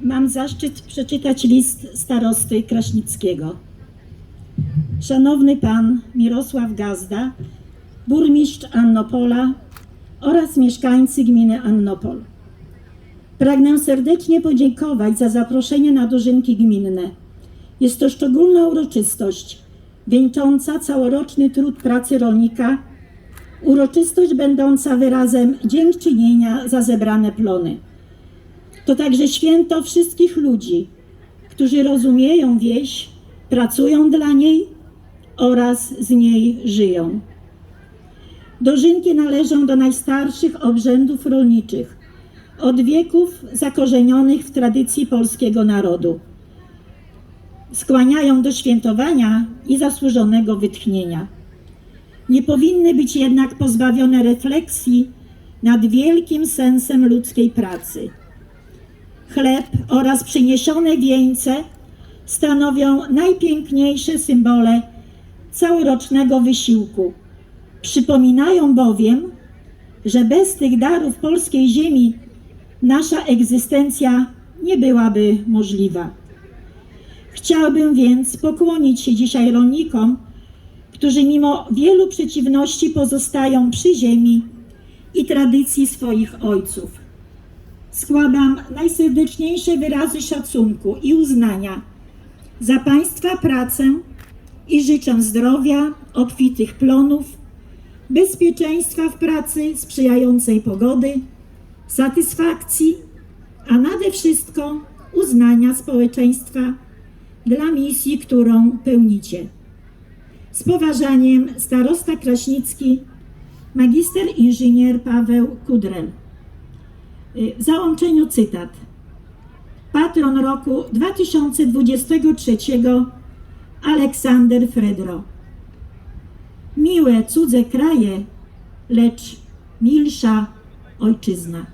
Mam zaszczyt przeczytać list starosty Kraśnickiego. Szanowny pan Mirosław Gazda, burmistrz Annopola oraz mieszkańcy gminy Annopol. Pragnę serdecznie podziękować za zaproszenie na dożynki gminne. Jest to szczególna uroczystość, wieńcząca całoroczny trud pracy rolnika, uroczystość będąca wyrazem dziękczynienia za zebrane plony. To także święto wszystkich ludzi, którzy rozumieją wieś, pracują dla niej oraz z niej żyją. Dożynki należą do najstarszych obrzędów rolniczych, od wieków zakorzenionych w tradycji polskiego narodu. Skłaniają do świętowania i zasłużonego wytchnienia. Nie powinny być jednak pozbawione refleksji nad wielkim sensem ludzkiej pracy. Chleb oraz przyniesione wieńce stanowią najpiękniejsze symbole całorocznego wysiłku. Przypominają bowiem, że bez tych darów polskiej ziemi nasza egzystencja nie byłaby możliwa. Chciałbym więc pokłonić się dzisiaj rolnikom, którzy mimo wielu przeciwności pozostają przy ziemi i tradycji swoich ojców. Składam najserdeczniejsze wyrazy szacunku i uznania za Państwa pracę i życzę zdrowia, obfitych plonów, bezpieczeństwa w pracy, sprzyjającej pogody, satysfakcji, a nade wszystko uznania społeczeństwa dla misji, którą pełnicie. Z poważaniem starosta Kraśnicki, magister inżynier Paweł Kudrel. W załączeniu cytat. Patron roku 2023 Aleksander Fredro. Miłe cudze kraje, lecz milsza ojczyzna.